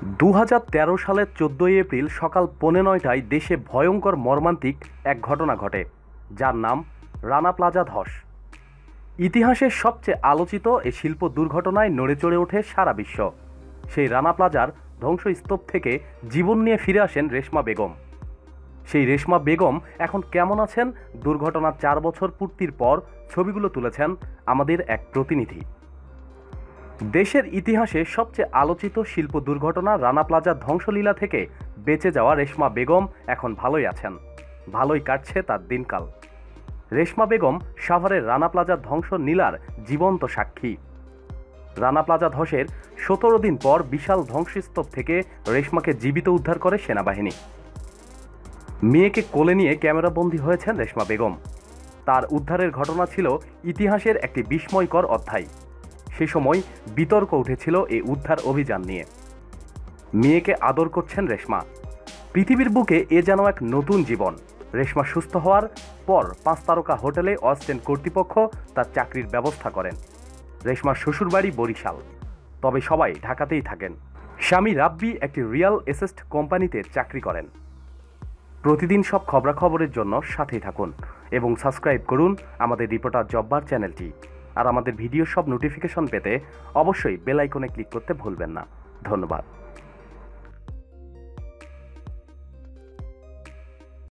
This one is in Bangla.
দু হাজার তেরো সালের চোদ্দোই এপ্রিল সকাল পৌনে নয়টায় দেশে ভয়ঙ্কর মর্মান্তিক এক ঘটনা ঘটে, যার নাম রানা প্লাজা ধস। ইতিহাসের সবচেয়ে আলোচিত এ শিল্প দুর্ঘটনায় নড়ে চড়ে ওঠে সারা বিশ্ব। সেই রানা প্লাজার ধ্বংসস্তূপ থেকে জীবন নিয়ে ফিরে আসেন রেশমা বেগম। সেই রেশমা বেগম এখন কেমন আছেন? দুর্ঘটনার চার বছর পূর্তির পর ছবিগুলো তুলেছেন আমাদের এক প্রতিনিধি। দেশের ইতিহাসে সবচেয়ে আলোচিত শিল্প দুর্ঘটনা রানা প্লাজার ধ্বংসলীলা থেকে বেঁচে যাওয়া রেশমা বেগম এখন ভালোই আছেন। ভালোই কাটছে তার দিনকাল। রেশমা বেগম সাভারের রানা প্লাজার ধ্বংস নীলার জীবন্ত সাক্ষী। রানা প্লাজা ধসের সতেরো দিন পর বিশাল ধ্বংসস্তূপ থেকে রেশমাকে জীবিত উদ্ধার করে সেনাবাহিনী। মেয়েকে কোলে নিয়ে ক্যামেরাবন্দি হয়েছেন রেশমা বেগম। তার উদ্ধারের ঘটনা ছিল ইতিহাসের একটি বিস্ময়কর অধ্যায়। সে সময় বিতর্ক উঠেছিল এই উদ্ধার অভিযান নিয়ে। মেয়েকে আদর করছেন রেশমা। পৃথিবীর বুকে এ যেন এক নতুন জীবন। রেশমা সুস্থ হওয়ার পর পাঁচ তারকা হোটেলে অস্টেন কর্তৃপক্ষ তার চাকরির ব্যবস্থা করেন। রেশমার শ্বশুরবাড়ি বরিশাল। তবে সবাই ঢাকাতেই থাকেন। স্বামী রাব্বি একটি রিয়াল এসেস্ট কোম্পানিতে চাকরি করেন। প্রতিদিন সব খবরাখবরের জন্য সাথেই থাকুন এবং সাবস্ক্রাইব করুন আমাদের রিপোর্টার জব্বার চ্যানেলটি। আর আমাদের ভিডিও সব নোটিফিকেশন পেতে অবশ্যই বেল আইকনে ক্লিক করতে ভুলবেন না। ধন্যবাদ।